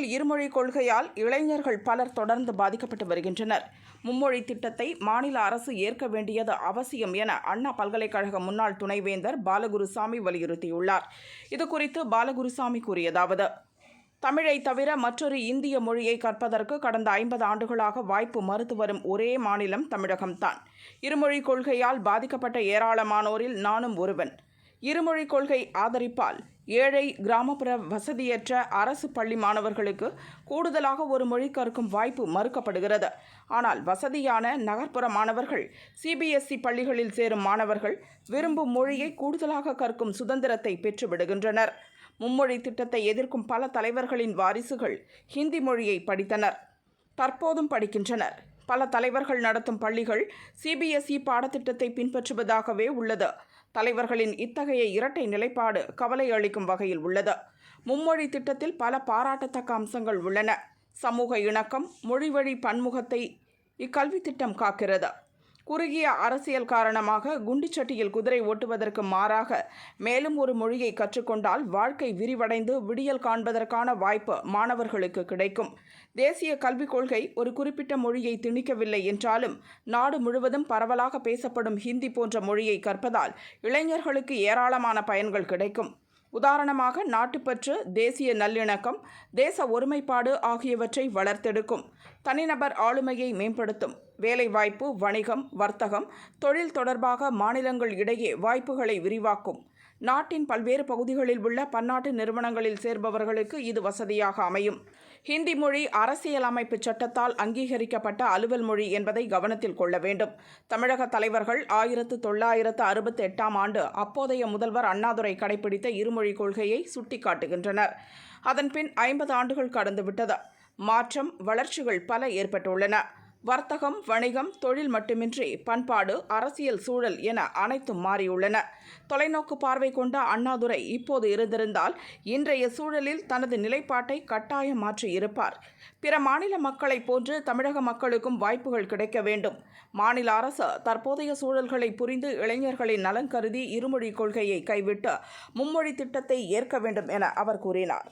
தமிழகத்தில் இருமொழி கொள்கையால் இளைஞர்கள் பலர் தொடர்ந்து பாதிக்கப்பட்டு வருகின்றனர். மும்மொழி திட்டத்தை மாநில அரசு ஏற்க வேண்டியது அவசியம் என அண்ணா பல்கலைக்கழக முன்னாள் துணைவேந்தர் பாலகுருசாமி வலியுறுத்தியுள்ளார். இதுகுறித்து பாலகுருசாமி கூறியதாவது தமிழை தவிர மற்றொரு இந்திய மொழியை கற்பதற்கு கடந்த ஐம்பது ஆண்டுகளாக வாய்ப்பு மறுத்து வரும் ஒரே மாநிலம் தமிழகம்தான். இருமொழி கொள்கையால் பாதிக்கப்பட்ட ஏராளமானோரில் நானும் ஒருவன். இருமொழி கொள்கை ஆதரிப்பால் ஏழை கிராமப்புற வசதியற்ற அரசு பள்ளி மாணவர்களுக்கு கூடுதலாக ஒரு மொழி கற்கும் வாய்ப்பு மறுக்கப்படுகிறது. ஆனால் வசதியான நகர்ப்புற மாணவர்கள் சிபிஎஸ்இ பள்ளிகளில் சேரும் மாணவர்கள் விரும்பும் மொழியை கூடுதலாக கற்கும் சுதந்திரத்தை பெற்றுவிடுகின்றனர். மும்மொழி திட்டத்தை எதிர்க்கும் பல தலைவர்களின் வாரிசுகள் ஹிந்தி மொழியை படித்தனர். தற்போதும் படிக்கின்றனர். பல தலைவர்கள் நடத்தும் பள்ளிகள் சிபிஎஸ்இ பாடத்திட்டத்தை பின்பற்றுவதாகவே உள்ளது. தலைவர்களின் இத்தகைய இரட்டை நிலைப்பாடு கவலை அளிக்கும் வகையில் உள்ளது. மும்மொழி திட்டத்தில் பல பாராட்டத்தக்க அம்சங்கள் உள்ளன. சமூக இணக்கம் மொழிவழி பன்முகத்தை இக்கல்வி திட்டம் காக்கிறது. குறுகிய அரசியல் காரணமாக குண்டுச்சட்டியில் குதிரை ஓட்டுவதற்கு மாறாக மேலும் ஒரு மொழியை கற்றுக்கொண்டால் வாழ்க்கை விரிவடைந்து விடியல் காண்பதற்கான வாய்ப்பு மாணவர்களுக்கு கிடைக்கும். தேசிய கல்விக் கொள்கை ஒரு குறிப்பிட்ட மொழியை திணிக்கவில்லை என்றாலும் நாடு முழுவதும் பரவலாக பேசப்படும் ஹிந்தி போன்ற மொழியை கற்பதால் இளைஞர்களுக்கு ஏராளமான பயன்கள் கிடைக்கும். உதாரணமாக நாட்டுப்பற்று தேசிய நல்லிணக்கம் தேச ஒருமைப்பாடு ஆகியவற்றை வளர்த்தெடுக்கும் தனிநபர் ஆளுமையை மேம்படுத்தும். வேலைவாய்ப்பு வணிகம் வர்த்தகம் தொழில் தொடர்பாக மாநிலங்கள் இடையே வாய்ப்புகளை விரிவாக்கும். நாட்டின் பல்வேறு பகுதிகளில் உள்ள பன்னாட்டு நிறுவனங்களில் சேர்பவர்களுக்கு இது வசதியாக அமையும். ஹிந்தி மொழி அரசியலமைப்பு சட்டத்தால் அங்கீகரிக்கப்பட்ட அலுவல் மொழி என்பதை கவனத்தில் கொள்ள வேண்டும். தமிழக தலைவர்கள் ஆயிரத்து தொள்ளாயிரத்து அறுபத்தி எட்டாம் ஆண்டு அப்போதைய முதல்வர் அண்ணாதுரை கடைபிடித்த இருமொழி கொள்கையை சுட்டிக்காட்டுகின்றனர். அதன்பின் ஐம்பது ஆண்டுகள் கடந்துவிட்டது. மாற்றம் வளர்ச்சிகள் பல ஏற்பட்டுள்ளன. வர்த்தகம் வணிகம் தொழில் மட்டுமின்றி பண்பாடு அரசியல் சூழல் என அனைத்தும் மாறியுள்ளன. தொலைநோக்கு பார்வை கொண்ட அண்ணாதுரை இப்போது இருந்திருந்தால் இன்றைய சூழலில் தனது நிலைப்பாட்டை கட்டாயம் மாற்றி இருப்பார். பிற மாநில மக்களைப் போன்று தமிழக மக்களுக்கும் வாய்ப்புகள் கிடைக்க வேண்டும். மாநில அரசு தற்போதைய சூழல்களை புரிந்து இளைஞர்களின் நலன் கருதி இருமொழி கொள்கையை கைவிட்டு மும்மொழி திட்டத்தை ஏற்க வேண்டும் என அவர் கூறினார்.